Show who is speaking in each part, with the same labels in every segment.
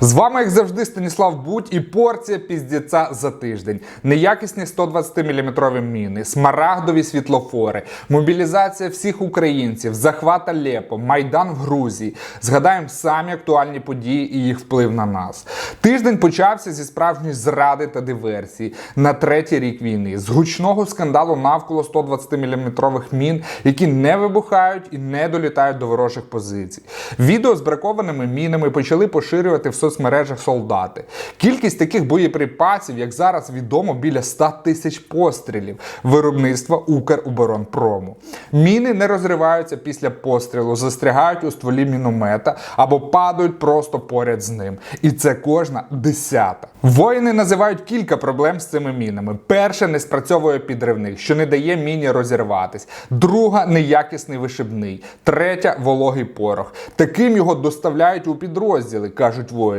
Speaker 1: З вами, як завжди, Станіслав Будь і порція піздіця за тиждень. Неякісні 120-мм міни, смарагдові світлофори, мобілізація всіх українців, захват Алеппо, Майдан в Грузії. Згадаємо самі актуальні події і їх вплив на нас. Тиждень почався зі справжньої зради та диверсії на третій рік війни, з гучного скандалу навколо 120-мм мін, які не вибухають і не долітають до ворожих позицій. Відео з бракованими мінами почали поширювати в соцмережах солдати. Кількість таких боєприпасів, як зараз відомо, біля 100 тисяч пострілів виробництва Укроборонпрому. Міни не розриваються після пострілу, застрягають у стволі міномета або падають просто поряд з ним. І це кожна десята. Воїни називають кілька проблем з цими мінами. Перша не спрацьовує підривник, що не дає міні розірватись. Друга неякісний вишибний. Третя вологий порох. Таким його доставляють у підрозділи, кажуть воїни.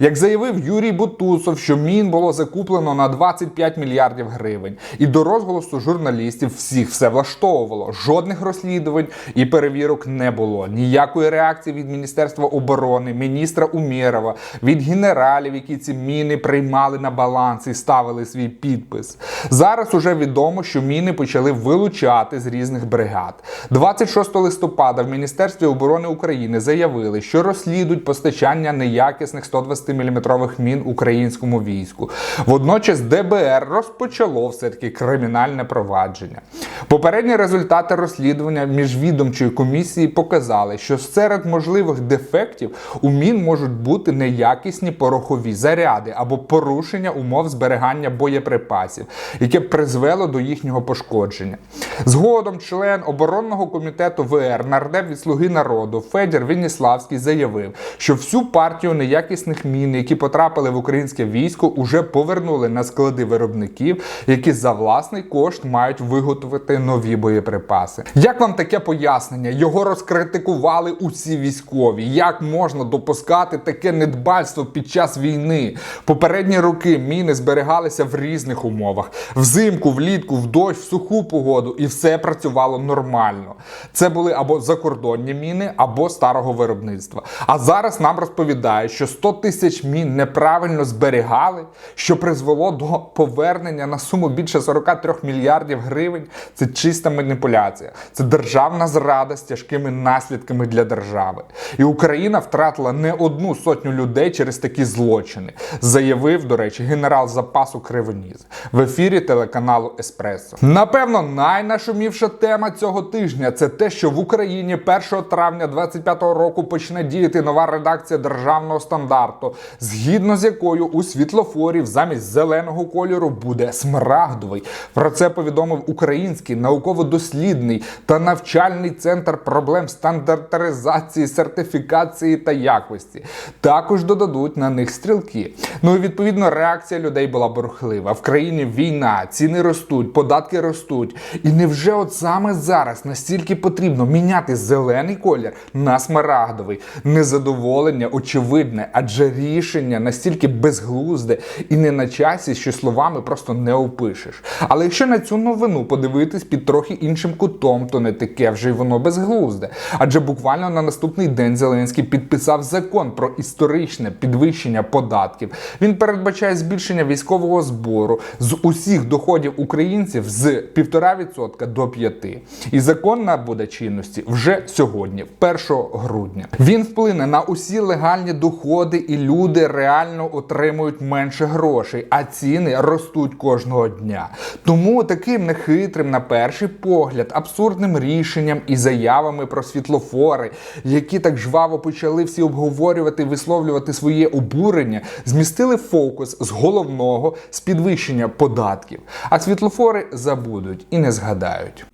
Speaker 1: Як заявив Юрій Бутусов, що мін було закуплено на 25 мільярдів гривень. І до розголосу журналістів всіх все влаштовувало. Жодних розслідувань і перевірок не було. Ніякої реакції від Міністерства оборони, міністра Умєрова, від генералів, які ці міни приймали на баланс і ставили свій підпис. Зараз уже відомо, що міни почали вилучати з різних бригад. 26 листопада в Міністерстві оборони України заявили, що розслідують постачання неякісних 120-мм мін українському війську. Водночас ДБР розпочало все-таки кримінальне провадження. Попередні результати розслідування міжвідомчої комісії показали, що серед можливих дефектів у мін можуть бути неякісні порохові заряди або порушення умов зберігання боєприпасів, яке призвело до їхнього пошкодження. Згодом член оборонного комітету ВР нардеп від Слуги народу Федір Веніславський заявив, що всю партію неякісних мін, які потрапили в українське військо, уже повернули на склади виробників, які за власний кошт мають виготовити нові боєприпаси. Як вам таке пояснення? Його розкритикували усі військові. Як можна допускати таке недбальство під час війни? Попередні роки міни зберігалися в різних умовах: взимку, влітку, в дощ, в суху погоду, і все працювало нормально. Це були або закордонні міни, або старого виробництва. А зараз нам розповідають, що 100 тисяч мін неправильно зберігали, що призвело до повернення на суму більше 43 мільярдів гривень. Це чиста маніпуляція. Це державна зрада з тяжкими наслідками для держави. І Україна втратила не одну сотню людей через такі злочини, заявив, до речі, генерал запасу Кривоніс в ефірі телеканалу Еспресо. Напевно, найнашумівша тема цього тижня це те, що в Україні 1 травня 2025 року почне діяти нова редакція державного стандарту, згідно з якою у світлофорів замість зеленого кольору буде смарагдовий. Про це повідомив український науково-дослідний та навчальний центр проблем стандартизації, сертифікації та якості. Також додадуть на них стрілки. Ну і відповідно реакція людей була бурхлива. В країні війна, ціни ростуть, податки ростуть. І невже от саме зараз настільки потрібно міняти зелений колір на смарагдовий? Незадоволення очевидне, адже рішення настільки безглузде і не на часі, що словами просто не опишеш. Але якщо на цю новину подивитись під трохи іншим кутом, то не таке вже й воно безглузде. Адже буквально на наступний день Зеленський підписав закон про історичне підвищення податків. Він передбачає збільшення військового збору з усіх доходів українців з 1,5% до 5%. І закон набуде чинності вже сьогодні, 1 грудня. Він вплине на усі легальні доходи, і люди реально отримують менше грошей, а ціни ростуть кожного дня. Тому таким нехитрим, на перший погляд, абсурдним рішенням і заявами про світлофори, які так жваво почали всі обговорювати, висловлювати своє обурення, змістили фокус з головного з підвищення податків. А світлофори забудуть і не згадають.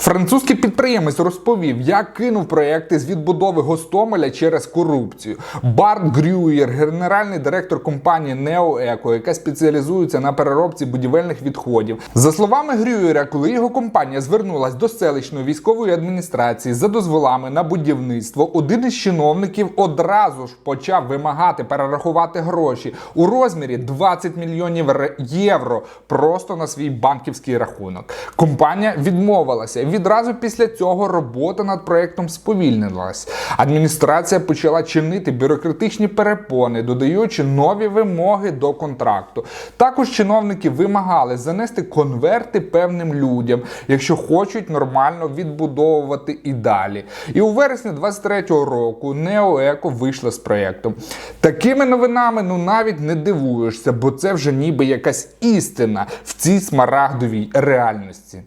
Speaker 1: Французький підприємець розповів, як кинув проекти з відбудови Гостомеля через корупцію. Барт Грюєр, генеральний директор компанії Неоеко, яка спеціалізується на переробці будівельних відходів. За словами Грюєра, коли його компанія звернулась до селищної військової адміністрації за дозволами на будівництво, один із чиновників одразу ж почав вимагати перерахувати гроші у розмірі 20 мільйонів євро просто на свій банківський рахунок. Компанія відмовилася відразу після цього робота над проектом сповільнилась. Адміністрація почала чинити бюрократичні перепони, додаючи нові вимоги до контракту. Також чиновники вимагали занести конверти певним людям, якщо хочуть нормально відбудовувати і далі. І у вересні 23-го року Неоеко вийшла з проєктом. Такими новинами ну навіть не дивуєшся, бо це вже ніби якась істина в цій смарагдовій реальності.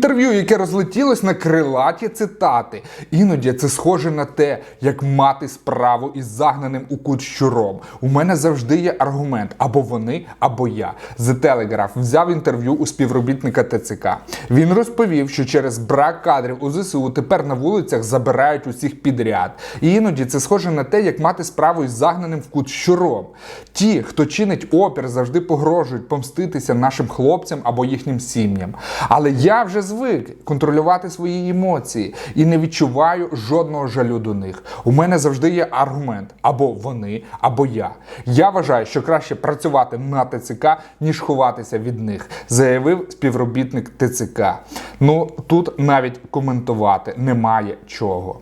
Speaker 1: Інтерв'ю, яке розлетілось на крилаті цитати. Іноді це схоже на те, як мати справу із загнаним у кут щуром. У мене завжди є аргумент або вони, або я. The Telegraph взяв інтерв'ю у співробітника ТЦК. Він розповів, що через брак кадрів у ЗСУ тепер на вулицях забирають усіх підряд. І іноді це схоже на те, як мати справу із загнаним в кут щуром. Ті, хто чинить опір, завжди погрожують помститися нашим хлопцям або їхнім сім'ям. Але я вже звик контролювати свої емоції і не відчуваю жодного жалю до них. У мене завжди є аргумент або вони, або я. Я вважаю, що краще працювати на ТЦК, ніж ховатися від них, заявив співробітник ТЦК. Ну тут навіть коментувати немає чого.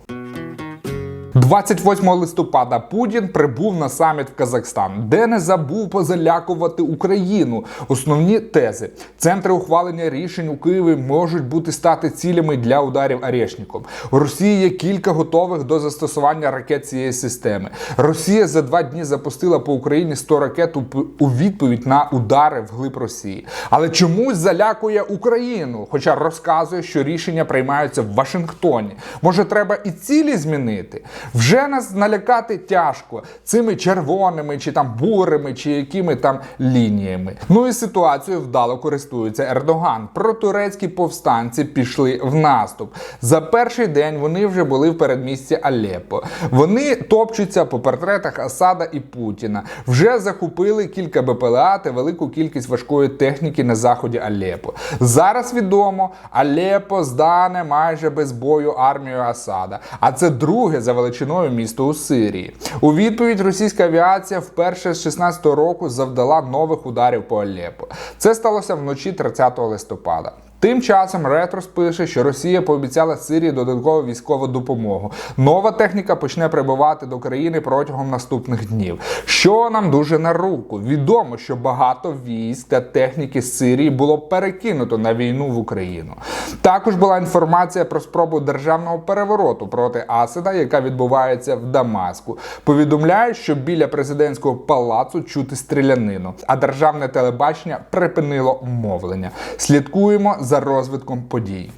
Speaker 1: 28 листопада Путін прибув на саміт в Казахстан, де не забув позалякувати Україну. Основні тези: центри ухвалення рішень у Києві можуть бути стати цілями для ударів Арешніком. У Росії є кілька готових до застосування ракет цієї системи. Росія за два дні запустила по Україні 100 ракет у відповідь на удари вглиб Росії. Але чомусь залякує Україну, хоча розказує, що рішення приймаються в Вашингтоні. Може, треба і цілі змінити? Вже нас налякати тяжко цими червоними, чи там бурими, чи якими там лініями. Ну і ситуацією вдало користується Ердоган. Протурецькі повстанці пішли в наступ. За перший день вони вже були в передмісті Алеппо. Вони топчуться по портретах Асада і Путіна. Вже захопили кілька БПЛА та велику кількість важкої техніки на заході Алеппо. Зараз відомо, Алеппо здане майже без бою армією Асада. А це друге за величиною місто у Сирії. У відповідь російська авіація вперше з 16-го року завдала нових ударів по Алєпо. Це сталося вночі 30 листопада. Тим часом Ретрос пише, що Росія пообіцяла Сирії додаткову військову допомогу. Нова техніка почне прибувати до країни протягом наступних днів. Що нам дуже на руку. Відомо, що багато військ та техніки з Сирії було перекинуто на війну в Україну. Також була інформація про спробу державного перевороту проти Асада, яка відбувається в Дамаску. Повідомляють, що біля президентського палацу чути стрілянину, а державне телебачення припинило мовлення. Слідкуємо за розвитком подій.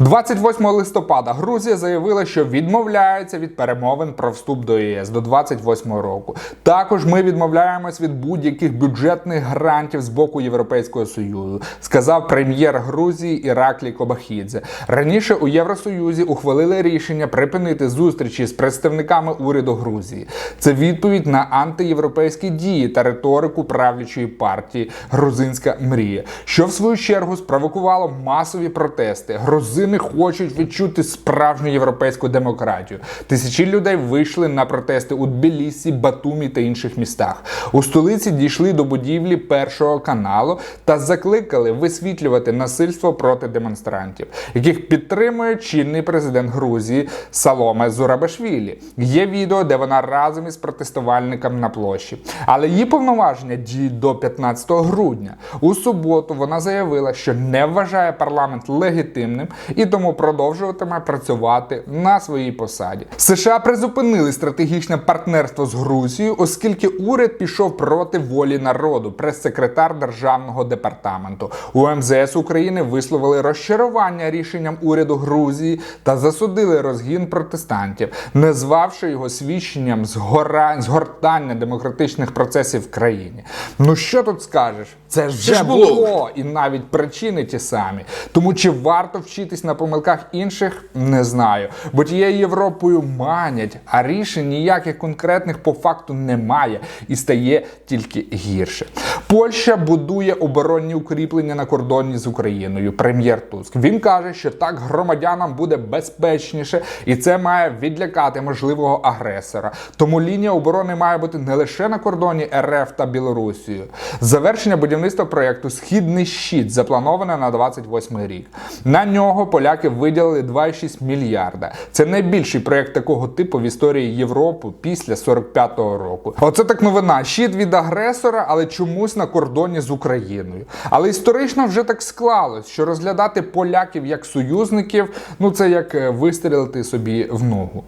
Speaker 1: 28 листопада Грузія заявила, що відмовляється від перемовин про вступ до ЄС до 28 року. Також ми відмовляємось від будь-яких бюджетних грантів з боку Європейського союзу, сказав прем'єр Грузії Іраклі Кобахідзе. Раніше у Євросоюзі ухвалили рішення припинити зустрічі з представниками уряду Грузії. Це відповідь на антиєвропейські дії та риторику правлячої партії Грузинська мрія, що в свою чергу спровокувало масові протести. Грузини хочуть відчути справжню європейську демократію. Тисячі людей вийшли на протести у Тбілісі, Батумі та інших містах. У столиці дійшли до будівлі першого каналу та закликали висвітлювати насильство проти демонстрантів, яких підтримує чинний президент Грузії Саломе Зурабашвілі. Є відео, де вона разом із протестувальниками на площі. Але її повноваження діють до 15 грудня. У суботу вона заявила, що не вважає парламент легітимним і тому продовжуватиме працювати на своїй посаді. США призупинили стратегічне партнерство з Грузією, оскільки уряд пішов проти волі народу. Прес-секретар державного департаменту у МЗС України висловили розчарування рішенням уряду Грузії та засудили розгін протестантів, назвавши його свідченням згора... згортання демократичних процесів в країні. Ну що тут скажеш? Це ж вже
Speaker 2: було.
Speaker 1: було і навіть причини ті самі. Тому чи варто вчитись на помилках інших, не знаю. Бо тією Європою манять, а рішень ніяких конкретних по факту немає і стає тільки гірше. Польща будує оборонні укріплення на кордоні з Україною. Прем'єр Туск. Він каже, що так громадянам буде безпечніше, і це має відлякати можливого агресора. Тому лінія оборони має бути не лише на кордоні РФ та Білорусією. Завершення будівництва проєкту Східний щит заплановане на 28 рік. На нього поляки виділили 2,6 мільярда. Це найбільший проєкт такого типу в історії Європи після 45-го року. Оце так новина. Щит від агресора, але чомусь на кордоні з Україною. Але історично вже так склалось, що розглядати поляків як союзників, ну це як е, вистрілити собі в ногу.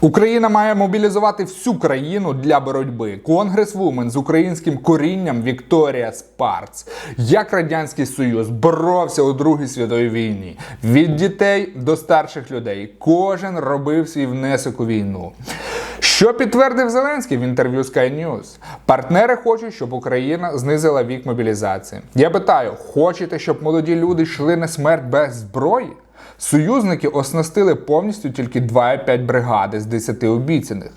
Speaker 1: Україна має мобілізувати всю країну для боротьби. Конгресвумен з українським корінням Вікторія Спарц, як радянський союз боровся у Другій світовій війні від дітей до старших людей. Кожен робив свій внесок у війну. Що підтвердив Зеленський в інтерв'ю Sky News? Партнери хочуть, щоб Україна знизила вік мобілізації. Я питаю: хочете, щоб молоді люди йшли на смерть без зброї? Союзники оснастили повністю тільки 2,5 бригади з 10 обіцяних.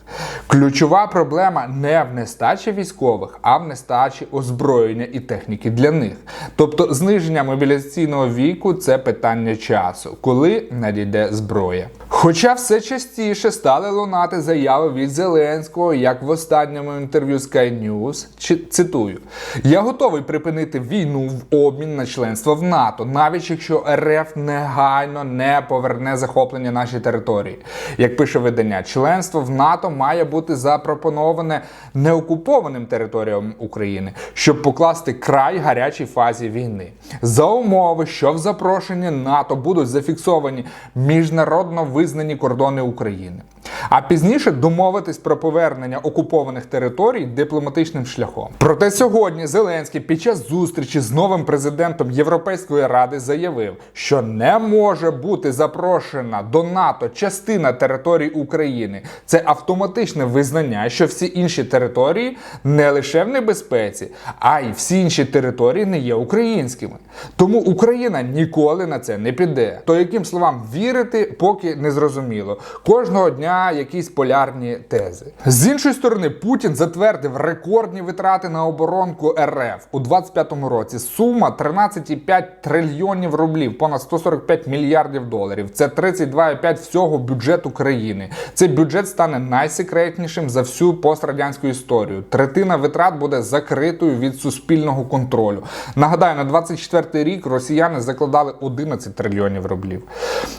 Speaker 1: Ключова проблема не в нестачі військових, а в нестачі озброєння і техніки для них. Тобто зниження мобілізаційного віку це питання часу, коли надійде зброя. Хоча все частіше стали лунати заяви від Зеленського, як в останньому інтерв'ю Sky News, цитую: Я готовий припинити війну в обмін на членство в НАТО, навіть якщо РФ негайно не поверне захоплення нашої території. Як пише видання, членство в НАТО має бути запропоноване неокупованим територіям України, щоб покласти край гарячій фазі війни. За умови, що в запрошенні НАТО будуть зафіксовані міжнародно визнані кордони України. А пізніше домовитись про повернення окупованих територій дипломатичним шляхом. Проте сьогодні Зеленський під час зустрічі з новим президентом Європейської ради заявив, що не може бути запрошена до НАТО частина територій України. Це автоматичне визнання, що всі інші території не лише в небезпеці, а й всі інші території не є українськими. Тому Україна ніколи на це не піде. То яким словам вірити, поки не зрозуміло. Кожного дня якісь полярні тези. З іншої сторони, Путін затвердив рекордні витрати на оборонку РФ у 25-му році. Сума 13,5 трильйонів рублів, понад 145 мільярдів доларів. Це 32,5 всього бюджету країни. Цей бюджет стане найсекретнішим за всю пострадянську історію. Третина витрат буде закритою від суспільного контролю. Нагадаю, на 24-й рік росіяни закладали 11 трильйонів рублів.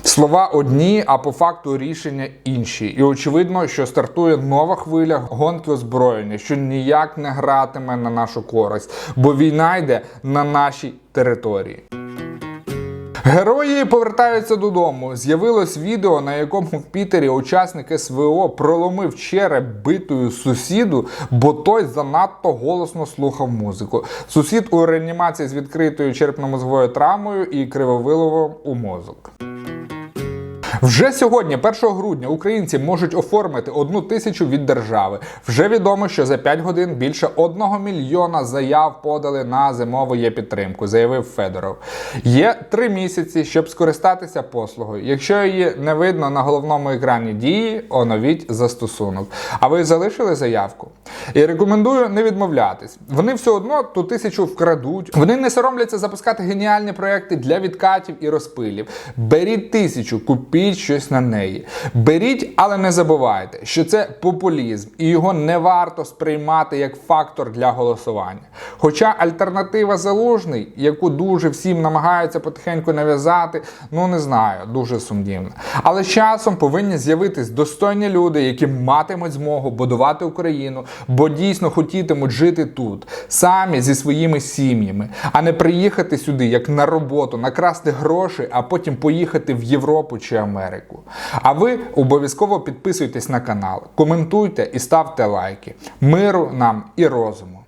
Speaker 1: Слова одні, а по факту рішення інші. І очевидно, що стартує нова хвиля гонки озброєння, що ніяк не гратиме на нашу користь, бо війна йде на нашій території. Герої повертаються додому. З'явилось відео, на якому в Пітері учасник СВО проломив череп битою сусіду, бо той занадто голосно слухав музику. Сусід у реанімації з відкритою черепно-мозговою травмою і кривовиловом у мозок. Вже сьогодні, 1 грудня, українці можуть оформити одну тисячу від держави. Вже відомо, що за 5 годин більше одного мільйона заяв подали на зимову є підтримку, заявив Федоров. Є три місяці, щоб скористатися послугою. Якщо її не видно на головному екрані дії, оновіть застосунок. А ви залишили заявку? І рекомендую не відмовлятись. Вони все одно ту тисячу вкрадуть. Вони не соромляться запускати геніальні проекти для відкатів і розпилів. Беріть тисячу, купіть щось на неї. Беріть, але не забувайте, що це популізм, і його не варто сприймати як фактор для голосування. Хоча альтернатива залужний, яку дуже всім намагаються потихеньку нав'язати, ну не знаю, дуже сумнівна. Але з часом повинні з'явитись достойні люди, які матимуть змогу будувати Україну, бо дійсно хотітимуть жити тут, самі зі своїми сім'ями, а не приїхати сюди як на роботу, накрасти гроші, а потім поїхати в Європу чи Америку. А ви обов'язково підписуйтесь на канал, коментуйте і ставте лайки. Миру нам і розуму.